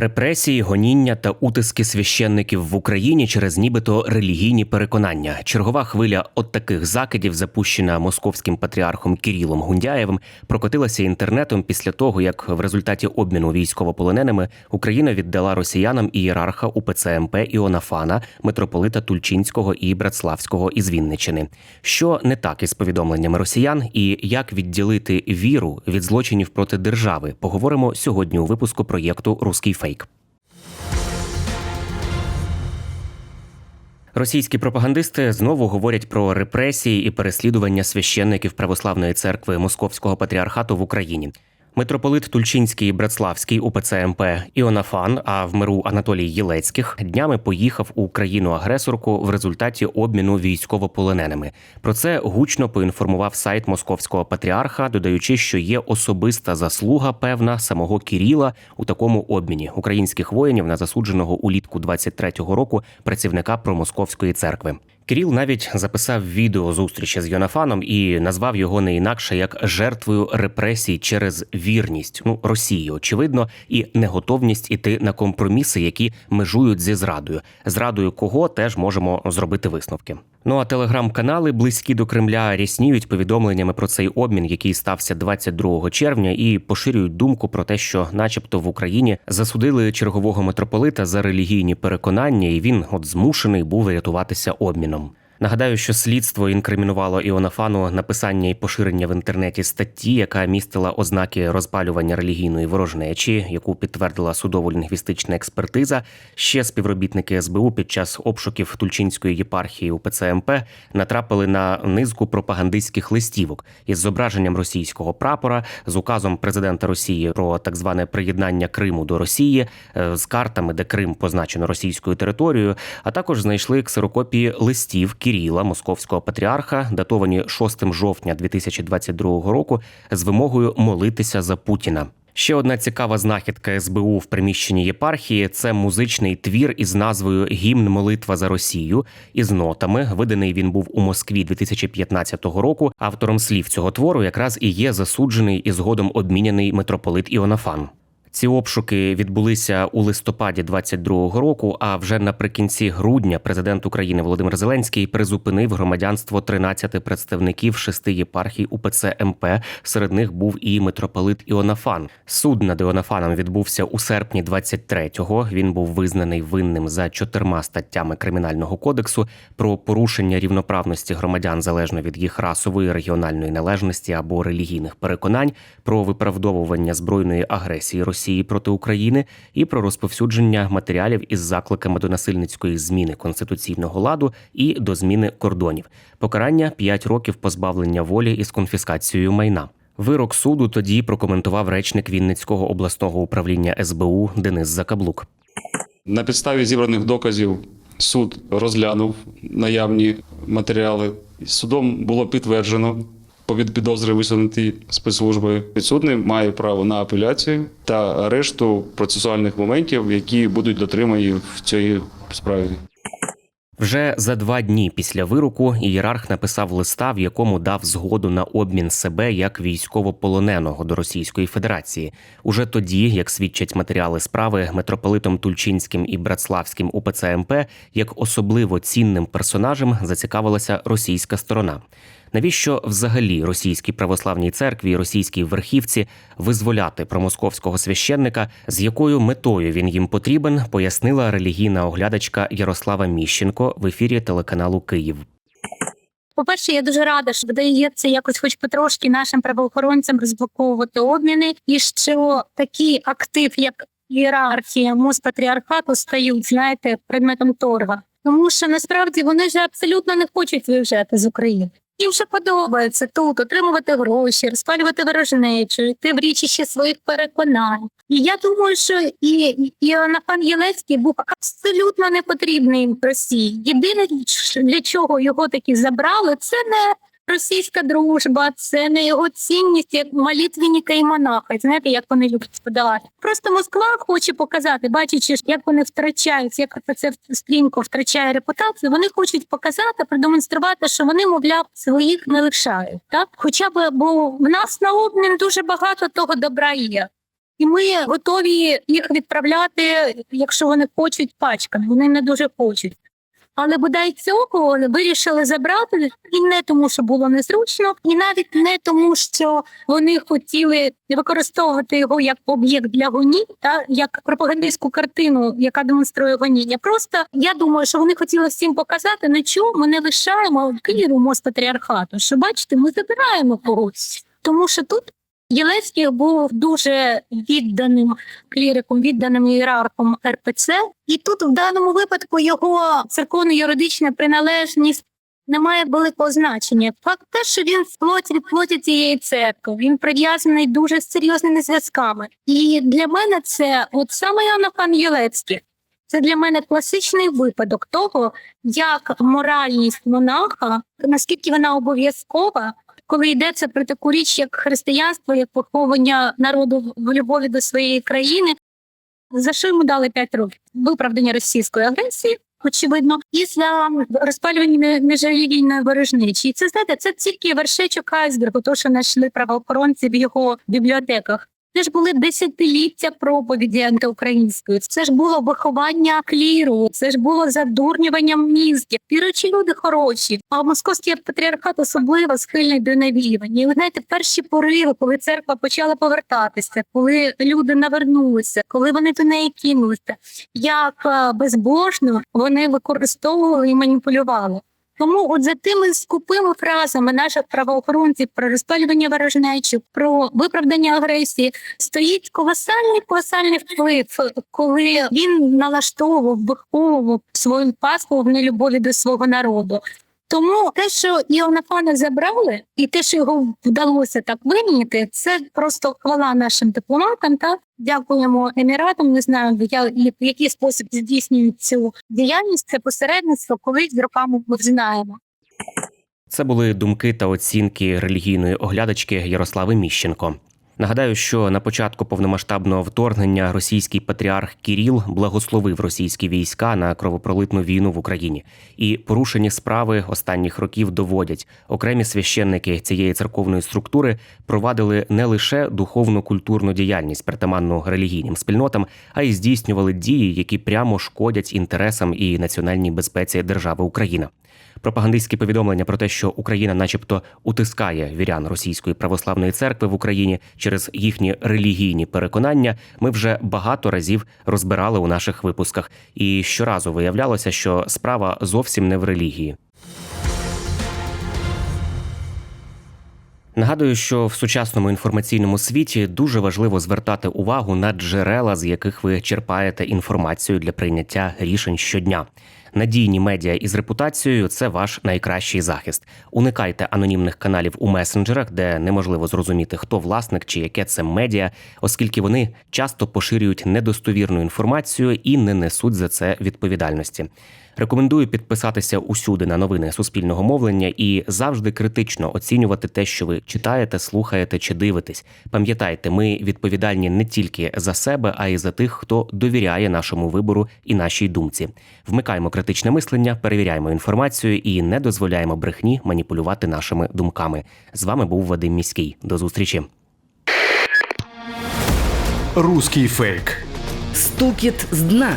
Репресії, гоніння та утиски священників в Україні через нібито релігійні переконання. Чергова хвиля от таких закидів, запущена московським патріархом Кірілом Гундяєвим, прокотилася інтернетом після того, як в результаті обміну військовополоненими Україна віддала росіянам ієрарха УПЦ МП Іонафана, митрополита Тульчинського і Братславського із Вінничини. Що не так із повідомленнями росіян, і як відділити віру від злочинів проти держави, поговоримо сьогодні у випуску проєкту Руський фейк. Російські пропагандисти знову говорять про репресії і переслідування священників православної церкви Московського патріархату в Україні. Митрополит Тульчинський Братславський УПЦ МП Іонафан, а в миру Анатолій Єлецьких днями поїхав у країну агресорку в результаті обміну військовополоненими. Про це гучно поінформував сайт московського патріарха, додаючи, що є особиста заслуга певна самого Кіріла у такому обміні українських воїнів на засудженого улітку 23-го року працівника промосковської церкви. Кіріл навіть записав відео зустрічі з Йонафаном і назвав його не інакше як жертвою репресій через вірність ну Росії, очевидно, і неготовність іти на компроміси, які межують зі зрадою. Зрадою кого теж можемо зробити висновки. Ну а телеграм-канали близькі до Кремля рісніють повідомленнями про цей обмін, який стався 22 червня, і поширюють думку про те, що, начебто, в Україні засудили чергового митрополита за релігійні переконання, і він от змушений був рятуватися обміном. Нагадаю, що слідство інкримінувало Іонафану написання і поширення в інтернеті статті, яка містила ознаки розпалювання релігійної ворожнечі, яку підтвердила судово-лінгвістична експертиза. Ще співробітники СБУ під час обшуків Тульчинської єпархії УПЦ МП натрапили на низку пропагандистських листівок із зображенням російського прапора, з указом президента Росії про так зване приєднання Криму до Росії, е, з картами, де Крим позначено російською територією, а також знайшли ксерокопії листів Кіріла, московського патріарха, датовані 6 жовтня 2022 року, з вимогою молитися за Путіна. Ще одна цікава знахідка СБУ в приміщенні єпархії це музичний твір із назвою Гімн Молитва за Росію із нотами. Виданий він був у Москві 2015 року. Автором слів цього твору якраз і є засуджений і згодом обміняний митрополит Іонафан. Ці обшуки відбулися у листопаді 22-го року. А вже наприкінці грудня президент України Володимир Зеленський призупинив громадянство 13 представників шести єпархій УПЦ МП. Серед них був і митрополит Іонафан. Суд над Іонафаном відбувся у серпні 23-го. Він був визнаний винним за чотирма статтями кримінального кодексу про порушення рівноправності громадян залежно від їх расової, регіональної належності або релігійних переконань, про виправдовування збройної агресії Росії проти України і про розповсюдження матеріалів із закликами до насильницької зміни конституційного ладу і до зміни кордонів. Покарання 5 років позбавлення волі із конфіскацією майна. Вирок суду тоді прокоментував речник Вінницького обласного управління СБУ Денис Закаблук. На підставі зібраних доказів суд розглянув наявні матеріали. Судом було підтверджено повід підозри висунуті спецслужбою. Підсудний має право на апеляцію та решту процесуальних моментів, які будуть дотримані в цій справі. Вже за два дні після вироку ієрарх написав листа, в якому дав згоду на обмін себе як військовополоненого до Російської Федерації. Уже тоді, як свідчать матеріали справи, митрополитом Тульчинським і Братславським УПЦ МП як особливо цінним персонажем зацікавилася російська сторона. Навіщо взагалі російській православній церкві і російській верхівці визволяти промосковського священника, з якою метою він їм потрібен, пояснила релігійна оглядачка Ярослава Міщенко в ефірі телеканалу Київ. По-перше, я дуже рада, що вдається якось, хоч потрошки нашим правоохоронцям розблоковувати обміни, і що такий актив, як ієрархія Моспатріархату, стають, знаєте, предметом торга. Тому що насправді вони вже абсолютно не хочуть виїжджати з України. Їм вже подобається тут отримувати гроші, розпалювати ворожнечу, йти в річище своїх переконань. І я думаю, що і, і Анафан Єлецький був абсолютно не потрібний Росії. Єдине, для чого його таки забрали, це не російська дружба, це не його цінність як молитвенника і монаха. Знаєте, як вони люблять подавати. Просто Москва хоче показати, бачачи, як вони втрачають, як це стрімко втрачає репутацію. Вони хочуть показати, продемонструвати, що вони, мовляв, своїх не лишають. Так, хоча б бо в нас на обмін дуже багато того добра є. І ми готові їх відправляти, якщо вони хочуть пачками. Вони не дуже хочуть. Але бодай цього вирішили забрати і не тому, що було незручно, і навіть не тому, що вони хотіли використовувати його як об'єкт для гонінь, та як пропагандистську картину, яка демонструє гоніння. Просто я думаю, що вони хотіли всім показати, на чому ми не лишаємо Києву мост патріархату. Що бачите, ми забираємо когось, тому що тут. Єлецький був дуже відданим кліриком, відданим ієрархом РПЦ, і тут в даному випадку його церковно-юридична приналежність не має великого значення. Факт те, що він в плоті від плоті цієї церкви, він прив'язаний дуже з серйозними зв'язками. І для мене це от саме Іоаннафан Єлецький. Це для мене класичний випадок того, як моральність монаха, наскільки вона обов'язкова, коли йдеться про таку річ, як християнство, як поховання народу в любові до своєї країни, за що йому дали 5 років? Виправдання російської агресії, очевидно, і за розпалювання міжрелігійної ворожнечі. І це знаєте, це тільки вершечок айсбергу, то що знайшли правоохоронці в його бібліотеках. Це ж були десятиліття проповіді антиукраїнської. Це ж було виховання кліру, це ж було задурнювання мізків. Віруючі люди хороші. А московський патріархат особливо схильний до навіювання. І ви знаєте, перші пориви, коли церква почала повертатися, коли люди навернулися, коли вони до неї кинулися, як е, безбожно вони використовували і маніпулювали. Тому от за тими скупими фразами наших правоохоронців про розпалювання ворожнечі, про виправдання агресії стоїть колосальний колосальний вплив, коли він налаштовував, виховував свою пасху в нелюбові до свого народу. Тому те, що Іоаннафана забрали, і те, що його вдалося так вимінити, це просто хвала нашим дипломатам. Так дякуємо еміратам. Не знаю, в який спосіб здійснюють цю діяльність. Це посередництво, колись з роками ми знаємо. Це були думки та оцінки релігійної оглядачки Ярослави Міщенко. Нагадаю, що на початку повномасштабного вторгнення російський патріарх Кіріл благословив російські війська на кровопролитну війну в Україні, і порушені справи останніх років доводять окремі священники цієї церковної структури провадили не лише духовну культурну діяльність притаманну релігійним спільнотам, а й здійснювали дії, які прямо шкодять інтересам і національній безпеці держави Україна. Пропагандистські повідомлення про те, що Україна, начебто, утискає вірян російської православної церкви в Україні через їхні релігійні переконання, ми вже багато разів розбирали у наших випусках, і щоразу виявлялося, що справа зовсім не в релігії. Нагадую, що в сучасному інформаційному світі дуже важливо звертати увагу на джерела, з яких ви черпаєте інформацію для прийняття рішень щодня. Надійні медіа із репутацією це ваш найкращий захист. Уникайте анонімних каналів у месенджерах, де неможливо зрозуміти, хто власник чи яке це медіа, оскільки вони часто поширюють недостовірну інформацію і не несуть за це відповідальності. Рекомендую підписатися усюди на новини суспільного мовлення і завжди критично оцінювати те, що ви читаєте, слухаєте чи дивитесь. Пам'ятайте, ми відповідальні не тільки за себе, а й за тих, хто довіряє нашому вибору і нашій думці. Вмикаємо критичне мислення, перевіряємо інформацію і не дозволяємо брехні маніпулювати нашими думками. З вами був Вадим Міський. До зустрічі. Руський фейк. Стукіт з дна.